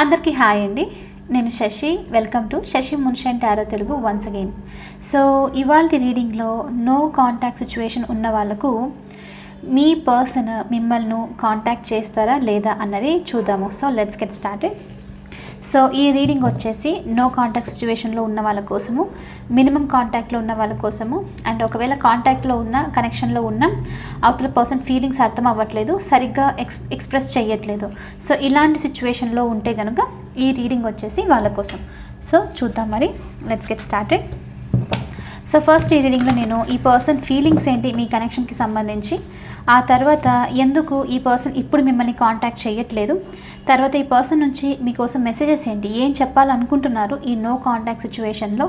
అందరికీ హాయ్ అండి. నేను Shashi. Welcome to Shashi మున్షన్ tarot Telugu once again so ఇవాళ రీడింగ్లో నో కాంటాక్ట్ సిచ్యువేషన్ ఉన్న వాళ్ళకు మీ పర్సన్ మిమ్మల్ని కాంటాక్ట్ చేస్తారా లేదా అన్నది చూద్దాము. So let's get started so ఈ రీడింగ్ వచ్చేసి నో కాంటాక్ట్ సిచ్యువేషన్లో ఉన్న వాళ్ళ కోసము మినిమం కాంటాక్ట్లో ఉన్న వాళ్ళ కోసము. అండ్ ఒకవేళ కాంటాక్ట్లో ఉన్న కనెక్షన్లో ఉన్న అవతల పర్సన్ ఫీలింగ్స్ అర్థం అవ్వట్లేదు సరిగ్గా ఎక్స్ ఎక్స్ప్రెస్ చేయట్లేదు సో ఇలాంటి సిచ్యువేషన్లో ఉంటే కనుక ఈ రీడింగ్ వచ్చేసి వాళ్ళ కోసం. సో చూద్దాం మరి. Let's get started so first ఈ రీడింగ్లో నేను ఈ పర్సన్ ఫీలింగ్స్ ఏంటి మీ కనెక్షన్కి సంబంధించి ఆ తర్వాత ఎందుకు ఈ పర్సన్ ఇప్పుడు మిమ్మల్ని కాంటాక్ట్ చేయట్లేదు? తర్వాత ఈ పర్సన్ నుంచి మీకోసం మెసేజెస్ ఏంటి? ఏం చెప్పాలనుకుంటున్నారు ఈ నో కాంటాక్ట్ సిచ్యువేషన్లో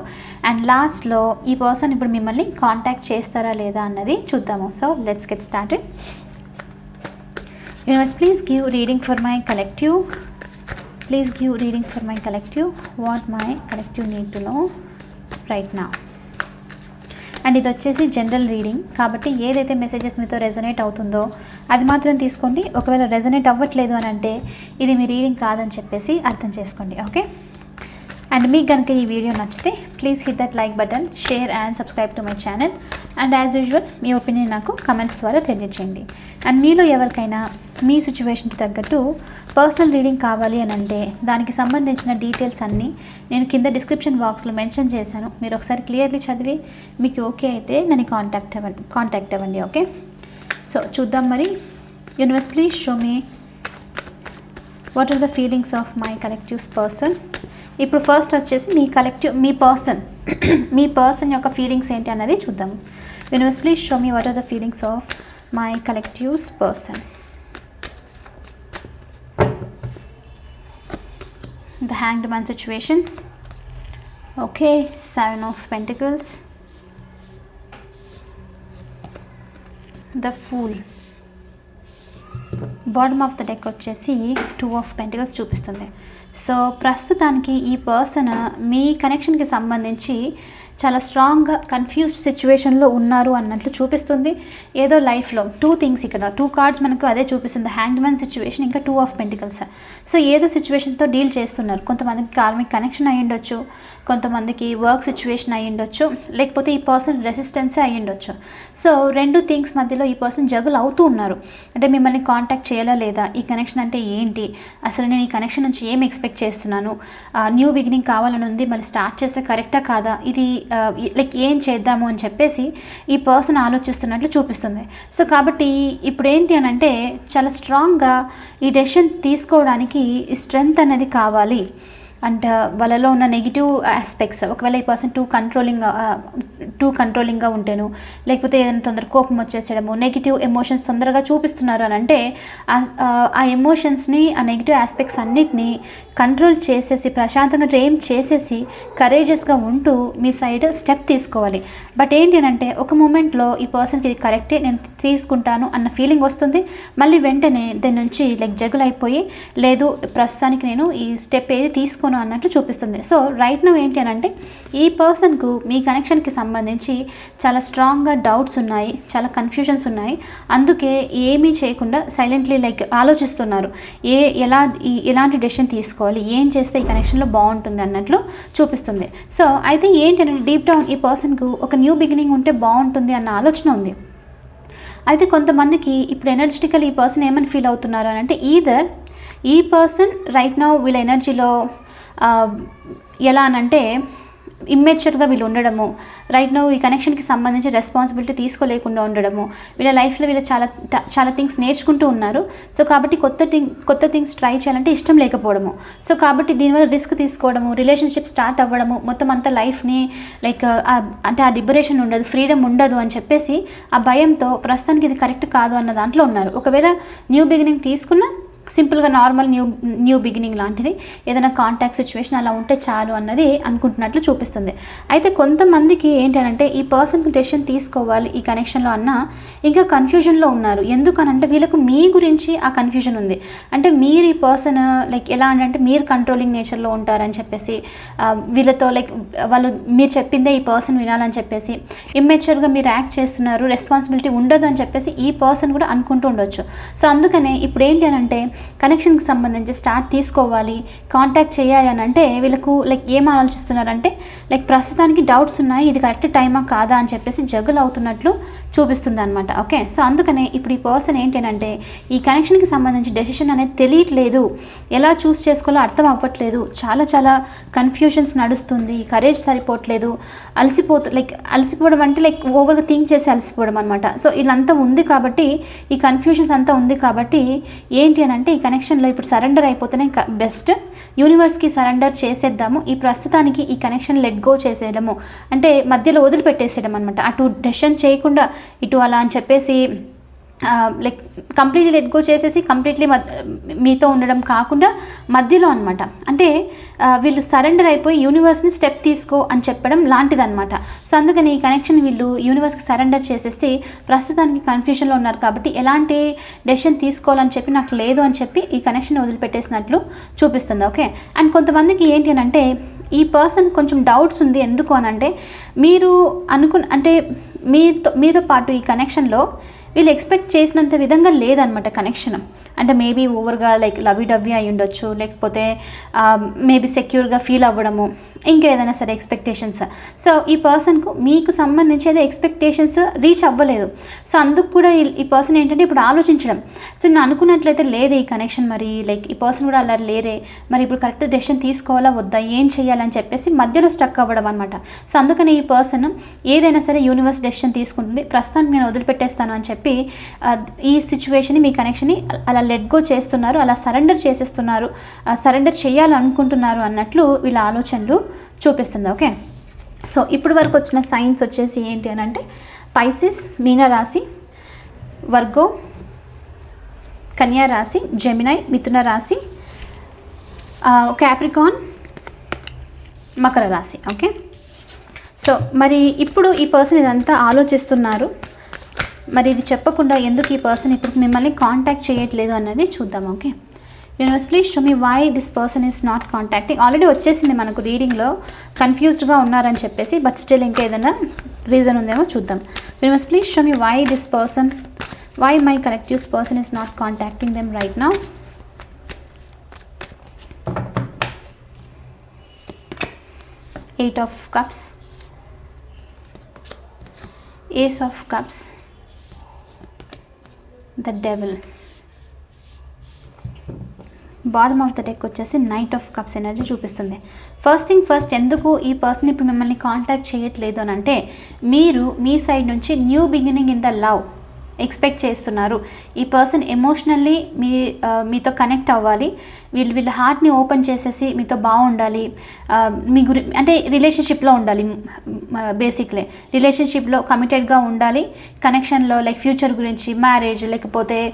అండ్ లాస్ట్లో ఈ పర్సన్ ఇప్పుడు మిమ్మల్ని కాంటాక్ట్ చేస్తారా లేదా అన్నది చూద్దాము. So let's get started universe please give reading for my collective please give reading for my collective what my collective need to know right నా అండ్ ఇది వచ్చేసి జనరల్ రీడింగ్ కాబట్టి ఏదైతే మెసేజెస్ మీతో రెజొనేట్ అవుతుందో అది మాత్రం తీసుకోండి. ఒకవేళ రెజొనేట్ అవ్వట్లేదు అని అంటే ఇది మీ రీడింగ్ కాదని చెప్పేసి అర్థం చేసుకోండి. ఓకే అండ్ మీకు కనుక ఈ వీడియో నచ్చితే please hit that like button share and subscribe to my channel and as usual me opinion నాకు కమెంట్స్ ద్వారా తెలియజేయండి. అండ్ మీలో ఎవరికైనా మీ సిచ్యువేషన్కి తగ్గట్టు పర్సనల్ రీడింగ్ కావాలి అని అంటే దానికి సంబంధించిన డీటెయిల్స్ అన్నీ నేను కింద డిస్క్రిప్షన్ బాక్స్లో మెన్షన్ చేశాను. మీరు ఒకసారి క్లియర్లీ చదివి మీకు ఓకే అయితే నన్ను కాంటాక్ట్ అవ్వండి కాంటాక్ట్ అవ్వండి ఓకే? సో చూద్దాం మరి. Universe please show me what are the feelings of my collective's person ఇప్పుడు ఫస్ట్ వచ్చేసి మీ కలెక్టివ్ మీ పర్సన్ మీ పర్సన్ యొక్క ఫీలింగ్స్ ఏంటి అన్నది చూద్దాం. Universe please show me what are the feelings of my collective's person the hanged man situation. Okay seven of pentacles. The fool. Bottom of the deck వచ్చేసి two of pentacles చూపిస్తుంది. So ప్రస్తుతానికి ఈ person మీ కనెక్షన్కి సంబంధించి చాలా స్ట్రాంగ్గా confused సిచ్యువేషన్లో ఉన్నారు అన్నట్లు చూపిస్తుంది. ఏదో లైఫ్లో టూ థింగ్స్ ఇక్కడ టూ కార్డ్స్ మనకు అదే చూపిస్తుంది. హ్యాండ్ మ్యాన్ సిచ్యువేషన్ ఇంకా టూ ఆఫ్ పెంటికల్స్ సో ఏదో సిచ్యువేషన్తో డీల్ చేస్తున్నారు. కొంతమందికి కార్మిక్ కనెక్షన్ అయ్యి ఉండొచ్చు కొంతమందికి వర్క్ సిచ్యువేషన్ అయ్యి ఉండొచ్చు లేకపోతే ఈ పర్సన్ రెసిస్టెన్సే అయ్యి ఉండొచ్చు. సో రెండు థింగ్స్ మధ్యలో ఈ పర్సన్ జగులు అవుతూ ఉన్నారు. అంటే మిమ్మల్ని కాంటాక్ట్ చేయాలా లేదా? ఈ కనెక్షన్ అంటే ఏంటి? అసలు నేను ఈ కనెక్షన్ నుంచి ఏం ఎక్స్పెక్ట్ చేస్తున్నాను? న్యూ బిగినింగ్ కావాలని ఉంది మళ్ళీ స్టార్ట్ చేస్తే కరెక్టా కాదా? ఇది లైక్ ఏం చేద్దాము అని చెప్పేసి ఈ పర్సన్ ఆలోచిస్తున్నట్లు చూపిస్తుంది. సో కాబట్టి ఇప్పుడు ఏంటి అని అంటే చాలా స్ట్రాంగ్గా ఈ డెసిషన్ తీసుకోవడానికి స్ట్రెంగ్త్ అనేది కావాలి. అండ్ వాళ్ళలో ఉన్న నెగిటివ్ ఆస్పెక్ట్స్ ఒకవేళ ఈ పర్సన్ టూ కంట్రోలింగ్ టూ కంట్రోలింగ్గా ఉంటేను లేకపోతే ఏదైనా తొందర కోపం వచ్చేసేయడము నెగిటివ్ ఎమోషన్స్ తొందరగా చూపిస్తున్నారు అని అంటే ఆ ఎమోషన్స్ని ఆ నెగిటివ్ ఆస్పెక్ట్స్ అన్నిటినీ కంట్రోల్ చేసేసి ప్రశాంతంగా ట్రైన్ చేసేసి కరేజెస్గా ఉంటూ మీ సైడ్ స్టెప్ తీసుకోవాలి. బట్ ఏంటి అంటే ఒక మూమెంట్లో ఈ పర్సన్కి ఇది కరెక్టే నేను తీసుకుంటాను అన్న ఫీలింగ్ వస్తుంది. మళ్ళీ వెంటనే దాని నుంచి లైక్ జగులైపోయి లేదు ప్రస్తుతానికి నేను ఈ స్టెప్ ఏది తీసుకు తీసుకోను అన్నట్లు చూపిస్తుంది. సో రైట్ నవ్ ఏంటి అని అంటే ఈ పర్సన్కు మీ కనెక్షన్కి సంబంధించి చాలా స్ట్రాంగ్గా డౌట్స్ ఉన్నాయి చాలా కన్ఫ్యూజన్స్ ఉన్నాయి. అందుకే ఏమీ చేయకుండా సైలెంట్లీ లైక్ ఆలోచిస్తున్నారు. ఏ ఎలా ఎలాంటి డెసిషన్ తీసుకోవాలి ఏం చేస్తే ఈ కనెక్షన్లో బాగుంటుంది అన్నట్లు చూపిస్తుంది. సో అయితే ఏంటంటే డీప్ డౌన్ ఈ పర్సన్కు ఒక న్యూ బిగినింగ్ ఉంటే బాగుంటుంది అన్న ఆలోచన ఉంది. అయితే కొంతమందికి ఇప్పుడు ఎనర్జెటికల్ ఈ పర్సన్ ఏమని ఫీల్ అవుతున్నారు అని అంటే ఈదర్ ఈ పర్సన్ రైట్ నౌ వీళ్ళ ఎనర్జీలో ఎలా అనంటే ఇమ్మెచ్యూర్గా వీళ్ళు ఉండడము రైట్ నో ఈ కనెక్షన్కి సంబంధించి రెస్పాన్సిబిలిటీ తీసుకోలేకుండా ఉండడము వీళ్ళ లైఫ్లో వీళ్ళు చాలా చాలా థింగ్స్ నేర్చుకుంటూ ఉన్నారు. సో కాబట్టి కొత్త థింగ్ కొత్త థింగ్స్ ట్రై చేయాలంటే ఇష్టం లేకపోవడము. సో కాబట్టి దీనివల్ల రిస్క్ తీసుకోవడము రిలేషన్షిప్ స్టార్ట్ అవ్వడము మొత్తం అంతా లైఫ్ని లైక్ అంటే ఆ లిబరేషన్ ఉండదు ఫ్రీడమ్ ఉండదు అని చెప్పేసి ఆ భయంతో ప్రస్తుతానికి ఇది కరెక్ట్ కాదు అన్న దాంట్లో ఉన్నారు. ఒకవేళ న్యూ బిగినింగ్ తీసుకున్న సింపుల్గా నార్మల్ న్యూ న్యూ బిగినింగ్ లాంటిది. ఏదైనా కాంటాక్ట్ సిచ్యువేషన్ అలా ఉంటే చాలు అన్నది అనుకుంటున్నట్లు చూపిస్తుంది. అయితే కొంతమందికి ఏంటి అంటే ఈ పర్సన్ డెసిషన్ తీసుకోవాలి ఈ కనెక్షన్లో అన్న ఇంకా కన్ఫ్యూజన్లో ఉన్నారు. ఎందుకనంటే వీళ్ళకు మీ గురించి ఆ కన్ఫ్యూజన్ ఉంది. అంటే మీరు ఈ పర్సన్ లైక్ ఎలా అంటే మీరు కంట్రోలింగ్ నేచర్లో ఉంటారని చెప్పేసి వీళ్ళతో లైక్ వాళ్ళు మీరు చెప్పిందే ఈ పర్సన్ వినాలని చెప్పేసి ఇమ్మెచ్యూర్గా మీరు యాక్ట్ చేస్తున్నారు రెస్పాన్సిబిలిటీ ఉండదు అని చెప్పేసి ఈ పర్సన్ కూడా అనుకుంటూ ఉండొచ్చు. సో అందుకనే ఇప్పుడు ఏంటి అని అంటే కనెక్షన్కి సంబంధించి స్టార్ట్ తీసుకోవాలి కాంటాక్ట్ చేయాలి అని అంటే వీళ్ళకు లైక్ ఏం ఆలోచిస్తున్నారంటే లైక్ ప్రస్తుతానికి డౌట్స్ ఉన్నాయి ఇది కరెక్ట్ టైమా కాదా అని చెప్పేసి జగులు అవుతున్నట్లు చూపిస్తుంది అనమాట ఓకే? సో అందుకనే ఇప్పుడు ఈ పర్సన్ ఏంటంటే ఈ కనెక్షన్కి సంబంధించి డెసిషన్ అనేది తెలియట్లేదు. ఎలా చూస్ చేసుకోవాలో అర్థం అవ్వట్లేదు. చాలా చాలా కన్ఫ్యూషన్స్ నడుస్తుంది. కరేజ్ సరిపోవట్లేదు. అలసిపోతు లైక్ అలసిపోవడం అంటే లైక్ ఓవర్గా థింక్ చేసి అలసిపోవడం అనమాట సో ఇదంతా ఉంది కాబట్టి ఈ కన్ఫ్యూషన్స్ అంతా ఉంది కాబట్టి ఏంటి అని అంటే ఈ కనెక్షన్లో ఇప్పుడు సరెండర్ అయిపోతేనే బెస్ట్. యూనివర్స్కి సరెండర్ చేసేద్దాము. ఈ ప్రస్తుతానికి ఈ కనెక్షన్ లెట్ గో చేసేయడము. అంటే మధ్యలో వదిలిపెట్టేసేయడం అనమాట అటు డెసిషన్ చేయకుండా ఇటు అలా అని చెప్పేసి లైక్ కంప్లీట్లీ లెట్ గో చేసేసి కంప్లీట్లీ మీతో ఉండడం కాకుండా మధ్యలో అనమాట అంటే వీళ్ళు సరెండర్ అయిపోయి యూనివర్స్ని స్టెప్ తీసుకో అని చెప్పడం లాంటిదనమాట సో అందుకని ఈ కనెక్షన్ వీళ్ళు యూనివర్స్కి సరెండర్ చేసేసి ప్రస్తుతానికి కన్ఫ్యూషన్లో ఉన్నారు కాబట్టి ఎలాంటి డెసిషన్ తీసుకోవాలని చెప్పి నాకు లేదు అని చెప్పి ఈ కనెక్షన్ వదిలిపెట్టేసినట్లు చూపిస్తుంది ఓకే? అండ్ కొంతమందికి ఏంటి అని అంటే ఈ పర్సన్ కొంచెం డౌట్స్ ఉంది ఎందుకు అని అంటే మీరు అనుకున్న అంటే మీతో మీతో పాటు ఈ కనెక్షన్లో వీళ్ళు ఎక్స్పెక్ట్ చేసినంత విధంగా లేదనమాట కనెక్షన్ అంటే మేబీ ఓవర్గా లైక్ లవి డవ్వి అయి ఉండొచ్చు లేకపోతే మేబీ సెక్యూర్గా ఫీల్ అవ్వడము ఇంకేదైనా సరే ఎక్స్పెక్టేషన్స్ సో ఈ పర్సన్కు మీకు సంబంధించి ఏదో ఎక్స్పెక్టేషన్స్ రీచ్ అవ్వలేదు. సో అందుకు కూడా ఈ- పర్సన్ ఏంటంటే ఇప్పుడు ఆలోచించడం. సో నేను అనుకున్నట్లయితే లేదే ఈ కనెక్షన్ మరి లైక్ ఈ పర్సన్ కూడా అలా లేరే. మరి ఇప్పుడు కరెక్ట్ డెసిషన్ తీసుకోవాలా వద్దా ఏం చేయాలని చెప్పేసి మధ్యలో స్టక్ అవ్వడం అనమాట సో అందుకని ఈ పర్సన్ ఏదైనా సరే యూనివర్స్ డెసిషన్ తీసుకుంటుంది. ప్రస్తుతానికి నేను వదిలిపెట్టేస్తాను అని చెప్పి చెప్పి ఈ సిచ్యువేషన్ని మీ కనెక్షన్ని అలా లెట్ గో చేస్తున్నారు అలా సరెండర్ చేసేస్తున్నారు సరెండర్ చేయాలనుకుంటున్నారు అన్నట్లు వీళ్ళ ఆలోచనలు చూపిస్తుంది ఓకే సో ఇప్పటి వరకు వచ్చిన సైన్స్ వచ్చేసి ఏంటి అని అంటే పైసిస్ మీనరాశి వర్గో కన్యా రాశి జెమినై మిథున రాశి క్యాప్రికాన్ మకర రాశి ఓకే సో మరి ఇప్పుడు ఈ పర్సన్ ఇదంతా ఆలోచిస్తున్నారు మరి ఇది చెప్పకుండా ఎందుకు ఈ పర్సన్ ఇప్పుడు మిమ్మల్ని కాంటాక్ట్ చేయట్లేదు అన్నది చూద్దాం okay universe please show me why this person is not contacting already వచ్చేసింది మనకు రీడింగ్లో కన్ఫ్యూజ్డ్గా ఉన్నారని చెప్పేసి బట్ స్టిల్ ఇంకా ఏదైనా రీజన్ ఉందేమో చూద్దాం. Universe please show me why this person why my collective's person is not contacting them right నా eight of cups ace of cups the devil. Bottom of the deck వచ్చేసి knight of cups energy చూపిస్తుంది. First thing first ఎందుకు ఈ person ఇప్పుడు మిమ్మల్ని contact చేయట్లేదు అని అంటే మీరు మీ సైడ్ నుంచి new beginning in the love expect చేస్తున్నారు. ఈ పర్సన్ ఎమోషనల్లీ మీ మీతో కనెక్ట్ అవ్వాలి. వీళ్ళు వీళ్ళ హార్ట్ని ఓపెన్ చేసేసి మీతో బాగుండాలి. మీ గురి అంటే రిలేషన్షిప్లో ఉండాలి. బేసిక్లీ. రిలేషన్షిప్లో కమిటెడ్గా ఉండాలి. కనెక్షన్లో లైక్ ఫ్యూచర్ గురించి మ్యారేజ్ లేకపోతే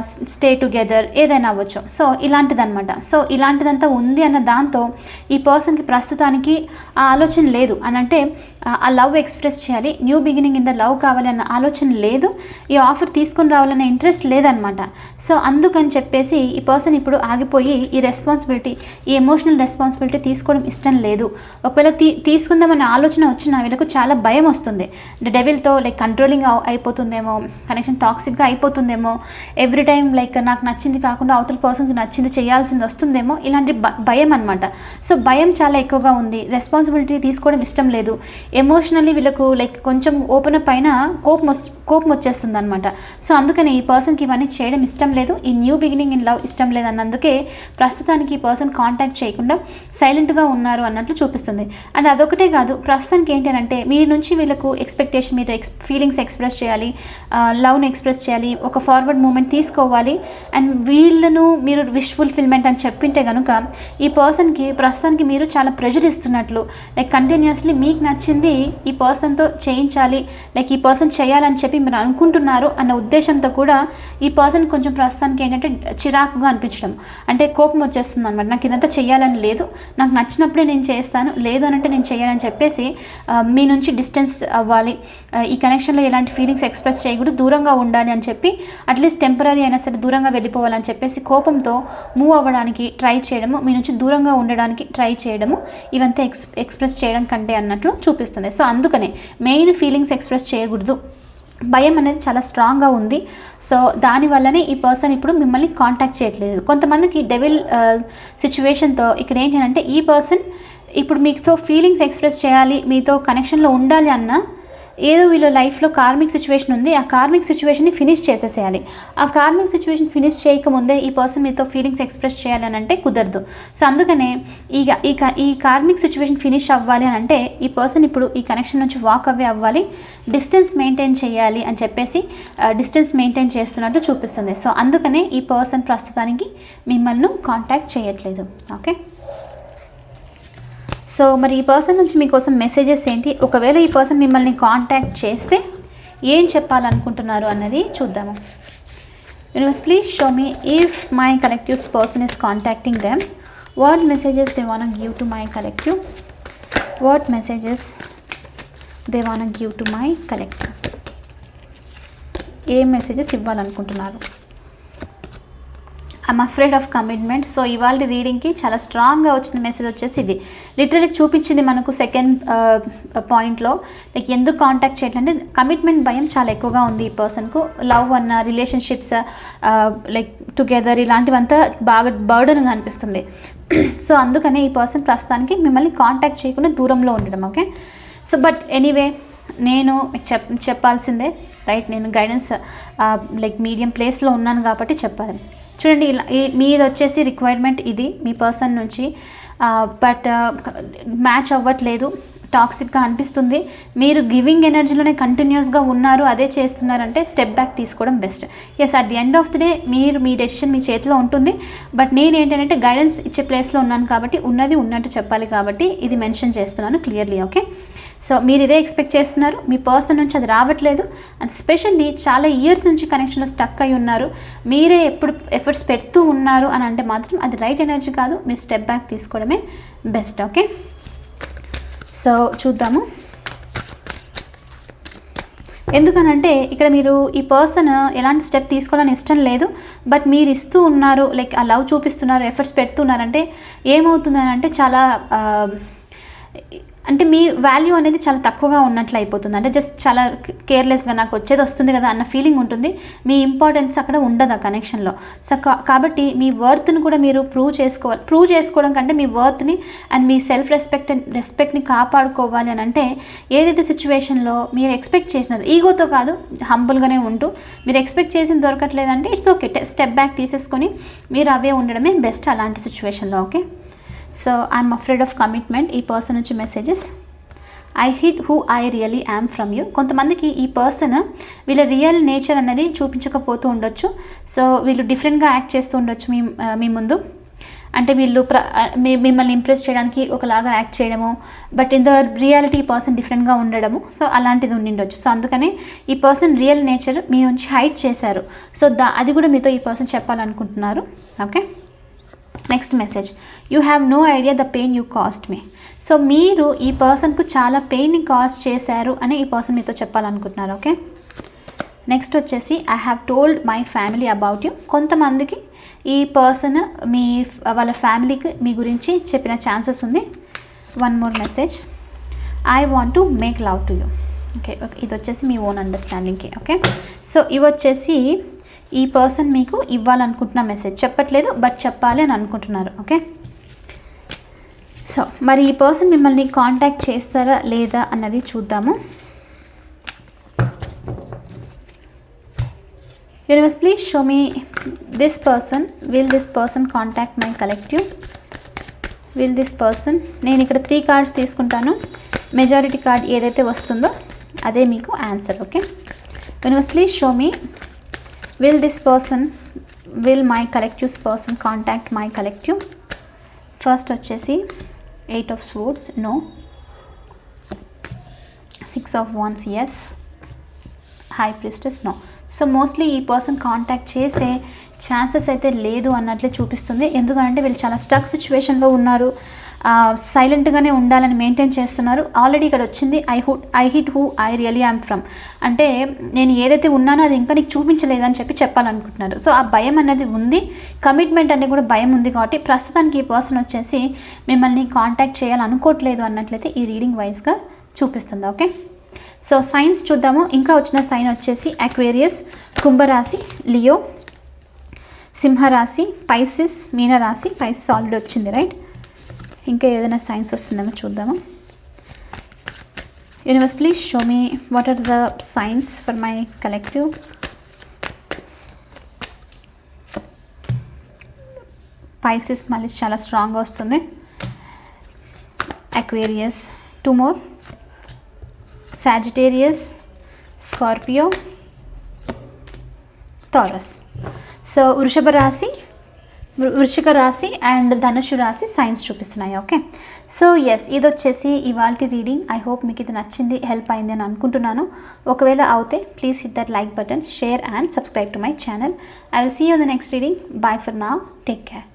స్టే టుగెదర్ ఏదైనా అవ్వచ్చు. సో ఇలాంటిదన్నమాట. సో ఇలాంటిదంతా ఉంది అన్న దాంతో ఈ పర్సన్కి ప్రస్తుతానికి ఆ ఆలోచన లేదు. అని అంటే ఆ- లవ్ ఎక్స్ప్రెస్ చేయాలి. New beginning in the love కావాలి అన్న ఆలోచన లేదు. ఈ ఆఫర్ తీసుకొని రావాలనే ఇంట్రెస్ట్ లేదనమాట సో అందుకని చెప్పేసి ఈ పర్సన్ ఇప్పుడు ఆగిపోయి ఈ రెస్పాన్సిబిలిటీ ఈ ఎమోషనల్ రెస్పాన్సిబిలిటీ తీసుకోవడం ఇష్టం లేదు. ఒకవేళ తీ తీసుకుందామనే ఆలోచన వచ్చిన వీళ్ళకు చాలా భయం వస్తుంది. డెవిల్తో లైక్ కంట్రోలింగ్ అయిపోతుందేమో కనెక్షన్ టాక్సిక్గా అయిపోతుందేమో ఎవ్రీ టైం లైక్ నాకు నచ్చింది కాకుండా అవతల పర్సన్కి నచ్చింది చేయాల్సింది వస్తుందేమో ఇలాంటి భయం అనమాట సో భయం చాలా ఎక్కువగా ఉంది. రెస్పాన్సిబిలిటీ తీసుకోవడం ఇష్టం లేదు. ఎమోషనల్లీ వీళ్ళకు లైక్ కొంచెం ఓపెన్ అప్ అయినా కోపం కోపం వచ్చేస్తుంది అనమాట సో అందుకని ఈ పర్సన్కి ఇవన్నీ చేయడం ఇష్టం లేదు. ఈ న్యూ బిగినింగ్ ఇన్ లవ్ ఇష్టం లేదు అన్నందుకే ప్రస్తుతానికి ఈ పర్సన్ కాంటాక్ట్ చేయకుండా సైలెంట్గా ఉన్నారు అన్నట్లు చూపిస్తుంది. అండ్ అదొకటే కాదు ప్రస్తుతానికి ఏంటి అంటే మీ నుంచి వీళ్ళకు ఎక్స్పెక్టేషన్ మీరు ఎక్స్ ఫీలింగ్స్ ఎక్స్ప్రెస్ చేయాలి లవ్ని ఎక్స్ప్రెస్ చేయాలి ఒక ఫార్వర్డ్ మూమెంట్ తీసుకోవాలి. అండ్ వీళ్ళను మీరు విష్ ఫుల్ఫిల్మెంట్ అని చెప్పింటే కనుక ఈ పర్సన్కి ప్రస్తుతానికి మీరు చాలా ప్రెషర్ ఇస్తున్నట్లు లైక్ కంటిన్యూస్లీ మీకు నచ్చింది ఈ పర్సన్తో చేయించాలి. లైక్ ఈ పర్సన్ చేయాలని చెప్పి మీరు అనుకుంటున్నారు అన్న ఉద్దేశంతో కూడా ఈ పర్సన్ కొంచెం ప్రస్తుతానికి ఏంటంటే చిరాకుగా అనిపించడం. అంటే కోపం వచ్చేస్తుంది అనమాట నాకు ఇదంతా చేయాలని లేదు. నాకు నచ్చినప్పుడే నేను చేస్తాను. లేదు అని అంటే నేను చేయాలని చెప్పేసి మీ నుంచి డిస్టెన్స్ అవ్వాలి. ఈ కనెక్షన్లో ఎలాంటి ఫీలింగ్స్ ఎక్స్ప్రెస్ చేయకూడదు. దూరంగా ఉండాలి అని చెప్పి అట్లీస్ట్ టెంపరీ అయినా సరే దూరంగా వెళ్ళిపోవాలని చెప్పేసి కోపంతో మూవ్ అవ్వడానికి ట్రై చేయడము మీ నుంచి దూరంగా ఉండడానికి ట్రై చేయడము ఇవంతా ఎక్స్ ఎక్స్ప్రెస్ చేయడం కంటే అన్నట్లు చూపిస్తుంది. సో అందుకనే మెయిన్ ఫీలింగ్స్ ఎక్స్ప్రెస్ చేయకూడదు. భయం అనేది చాలా స్ట్రాంగ్గా ఉంది. సో దానివల్లనే ఈ పర్సన్ ఇప్పుడు మిమ్మల్ని కాంటాక్ట్ చేయట్లేదు. కొంతమందికి డెవిల్ సిచ్యువేషన్తో ఇక్కడ ఏంటి అంటే ఈ పర్సన్ ఇప్పుడు మీతో ఫీలింగ్స్ ఎక్స్ప్రెస్ చేయాలి మీతో కనెక్షన్లో ఉండాలి అన్న ఏదో వీళ్ళ లైఫ్లో కార్మిక్ సిచ్యువేషన్ ఉంది. ఆ కార్మిక్ సిచ్యువేషన్ని ఫినిష్ చేసేసేయాలి. ఆ కార్మిక్ సిచ్యువేషన్ ఫినిష్ చేయకముందే ఈ పర్సన్ మీతో ఫీలింగ్స్ ఎక్స్ప్రెస్ చేయాలని అంటే కుదరదు. సో అందుకనే ఈ ఈ ఈ కార్మిక్ సిచ్యువేషన్ ఫినిష్ అవ్వాలి అని అంటే ఈ పర్సన్ ఇప్పుడు ఈ కనెక్షన్ నుంచి వాక్ అవే అవ్వాలి. డిస్టెన్స్ మెయింటైన్ చేయాలి అని చెప్పేసి డిస్టెన్స్ మెయింటైన్ చేస్తున్నట్టు చూపిస్తుంది. సో అందుకనే ఈ పర్సన్ ప్రస్తుతానికి మిమ్మల్ని కాంటాక్ట్ చేయట్లేదు. ఓకే సో మరి ఈ పర్సన్ నుంచి మీకోసం మెసేజెస్ ఏంటి? ఒకవేళ ఈ పర్సన్ మిమ్మల్ని కాంటాక్ట్ చేస్తే ఏం చెప్పాలనుకుంటున్నారు అన్నది చూద్దాము. Universe please show me if my collective person is contacting them what messages they want give to my collective what messages they want give to my collective A messages ఇవ్వాలనుకుంటున్నారు? I'm afraid of commitment so ఇవాళ రీడింగ్కి చాలా స్ట్రాంగ్గా వచ్చిన message వచ్చేసి ఇది. Literally చూపించింది మనకు second పాయింట్లో లైక్ ఎందుకు కాంటాక్ట్ చేయాలంటే కమిట్మెంట్ భయం చాలా ఎక్కువగా ఉంది ఈ పర్సన్కు లవ్ అన్న రిలేషన్షిప్స్ లైక్ టుగెదర్ ఇలాంటివంతా బాగా బర్డన్గా అనిపిస్తుంది. సో అందుకనే ఈ పర్సన్ ప్రస్తుతానికి మిమ్మల్ని కాంటాక్ట్ చేయకుండా దూరంలో ఉండడం ఓకే సో బట్ ఎనీవే నేను చెప్ చెప్పాల్సిందే రైట్ నేను గైడెన్స్ లైక్ మీడియం ప్లేస్లో ఉన్నాను కాబట్టి చెప్పాలి. చూడండి ఇలా మీది వచ్చేసి రిక్వైర్మెంట్ ఇది మీ పర్సన్ నుంచి. బట్ మ్యాచ్ అవ్వట్లేదు టాక్సిక్గా అనిపిస్తుంది. మీరు గివింగ్ ఎనర్జీలోనే కంటిన్యూస్గా ఉన్నారు అదే చేస్తున్నారంటే స్టెప్ బ్యాక్ తీసుకోవడం best as at the end of the day మీరు మీ డెసిషన్ మీ చేతిలో ఉంటుంది. బట్ నేను ఏంటంటే గైడెన్స్ ఇచ్చే ప్లేస్లో ఉన్నాను కాబట్టి ఉన్నది ఉన్నట్టు చెప్పాలి కాబట్టి ఇది మెన్షన్ చేస్తున్నాను క్లియర్లీ ఓకే సో మీరు ఇదే ఎక్స్పెక్ట్ చేస్తున్నారు. మీ పర్సన్ నుంచి అది రావట్లేదు. అండ్ స్పెషల్లీ చాలా ఇయర్స్ నుంచి కనెక్షన్లో స్టక్ అయి ఉన్నారు. మీరే ఎప్పుడు ఎఫర్ట్స్ పెడుతూ ఉన్నారు అని అంటే మాత్రం అది రైట్ ఎనర్జీ కాదు. మీరు స్టెప్ బ్యాక్ తీసుకోవడమే బెస్ట్ ఓకే? సో చూద్దాము. ఎందుకనంటే ఇక్కడ మీరు ఈ పర్సన్ ఎలాంటి స్టెప్ తీసుకోవాలని ఇష్టం లేదు. బట్ మీరు ఇస్తూ ఉన్నారు లైక్ ఆ లవ్ చూపిస్తున్నారు ఎఫర్ట్స్ పెడుతున్నారంటే ఏమవుతుందని అంటే చాలా అంటే మీ వాల్యూ అనేది చాలా తక్కువగా ఉన్నట్లు అయిపోతుంది. అంటే జస్ట్ చాలా కేర్లెస్గా నాకు వచ్చేది వస్తుంది కదా అన్న ఫీలింగ్ ఉంటుంది. మీ ఇంపార్టెన్స్ అక్కడ ఉండదు ఆ కనెక్షన్లో సో కాబట్టి మీ వర్త్ని కూడా మీరు ప్రూవ్ చేసుకోవాలి ప్రూవ్ చేసుకోవడం కంటే మీ వర్త్ని అండ్ మీ సెల్ఫ్ రెస్పెక్ట్ రెస్పెక్ట్ని కాపాడుకోవాలి అని అంటే ఏదైతే సిచ్యువేషన్లో మీరు ఎక్స్పెక్ట్ చేసినది ఈగోతో కాదు హంబుల్గానే ఉంటూ మీరు ఎక్స్పెక్ట్ చేసింది దొరకట్లేదంటే ఇట్స్ ఓకే స్టెప్ బ్యాక్ తీసేసుకొని మీరు అవే ఉండడమే బెస్ట్ అలాంటి సిచ్యువేషన్లో okay so I'm afraid of commitment ఈ పర్సన్ నుంచి messages I hid who I really am from you కొంతమందికి ఈ పర్సన్ వీళ్ళ రియల్ నేచర్ అనేది చూపించకపోతూ ఉండొచ్చు. సో వీళ్ళు డిఫరెంట్గా యాక్ట్ చేస్తూ ఉండొచ్చు మీ uh, మీ ముందు. అంటే వీళ్ళు ప్ర uh, మీ మిమ్మల్ని ఇంప్రెస్ చేయడానికి ఒకలాగా యాక్ట్ చేయడము but in the reality person డిఫరెంట్గా ఉండడము. సో అలాంటిది ఉండిండొచ్చు. సో అందుకనే ఈ పర్సన్ రియల్ నేచర్ మీ నుంచి హైట్ చేశారు. సో దా అది కూడా మీతో ఈ పర్సన్ చెప్పాలనుకుంటున్నారు. Okay next message you have no idea the pain you caused me so మీరు ఈ పర్సన్కు చాలా పెయిన్ని కాజ్ చేశారు అని ఈ పర్సన్ మీతో చెప్పాలనుకుంటున్నారు ఓకే నెక్స్ట్ వచ్చేసి I have told my family about you కొంతమందికి ఈ పర్సన్ మీ వాళ్ళ ఫ్యామిలీకి మీ గురించి చెప్పిన ఛాన్సెస్ ఉంది. One more message I want to make love to you okay ఇది వచ్చేసి మీ ఓన్ అండర్స్టాండింగ్కి ఓకే సో ఇవి వచ్చేసి ఈ పర్సన్ మీకు ఇవ్వాలనుకుంటున్న మెసేజ్ చెప్పట్లేదు బట్ చెప్పాలి అని అనుకుంటున్నారు ఓకే సో మరి ఈ పర్సన్ మిమ్మల్ని కాంటాక్ట్ చేస్తారా లేదా అన్నది చూద్దాము. Universe please show me this person will this person contact my collective will this person నేను ఇక్కడ త్రీ కార్డ్స్ తీసుకుంటాను. మెజారిటీ కార్డ్ ఏదైతే వస్తుందో అదే మీకు answer okay universe please show me will this person will my collective's person contact my collective first వచ్చేసి eight of swords no six of wands yes high priestess no so mostly ఈ person contact చేసే chances అయితే లేదు అన్నట్లే చూపిస్తుంది. ఎందుకంటే వీళ్ళు చాలా stuck సిచ్యువేషన్లో ఉన్నారు. సైలెంట్గానే ఉండాలని మెయింటైన్ చేస్తున్నారు. ఆల్రెడీ ఇక్కడ వచ్చింది I who I hid who I really I'm from అంటే నేను ఏదైతే ఉన్నానో అది ఇంకా నీకు చూపించలేదని చెప్పి చెప్పాలనుకుంటున్నారు. సో ఆ భయం అనేది ఉంది. కమిట్మెంట్ అనేది కూడా భయం ఉంది కాబట్టి ప్రస్తుతానికి ఈ పర్సన్ వచ్చేసి మిమ్మల్ని కాంటాక్ట్ చేయాలనుకోవట్లేదు అన్నట్లయితే ఈ రీడింగ్ వైజ్గా చూపిస్తుంది ఓకే సో సైన్స్ చూద్దాము. ఇంకా వచ్చిన సైన్ వచ్చేసి అక్వేరియస్ కుంభరాశి లియో సింహరాశి పైసిస్ మీనరాశి పైసిస్ ఆల్రెడీ వచ్చింది రైట్ ఇంకా ఏదైనా సైన్స్ వస్తుందేమో చూద్దాము. Universe please show me what are the signs for my collective Pisces మళ్ళీ చాలా స్ట్రాంగ్గా వస్తుంది. Aquarius two more Sagittarius Scorpio Taurus so వృషభ రాశి వృషిక రాశి అండ్ ధనుషు రాశి సైన్స్ చూపిస్తున్నాయి ఓకే? సో ఎస్ ఇది వచ్చేసి ఇవాళ రీడింగ్. ఐ హోప్ మీకు ఇది నచ్చింది హెల్ప్ అయింది అని అనుకుంటున్నాను. ఒకవేళ అవుతే please hit that like button share and subscribe to my channel I will see you the next reading bye for now take care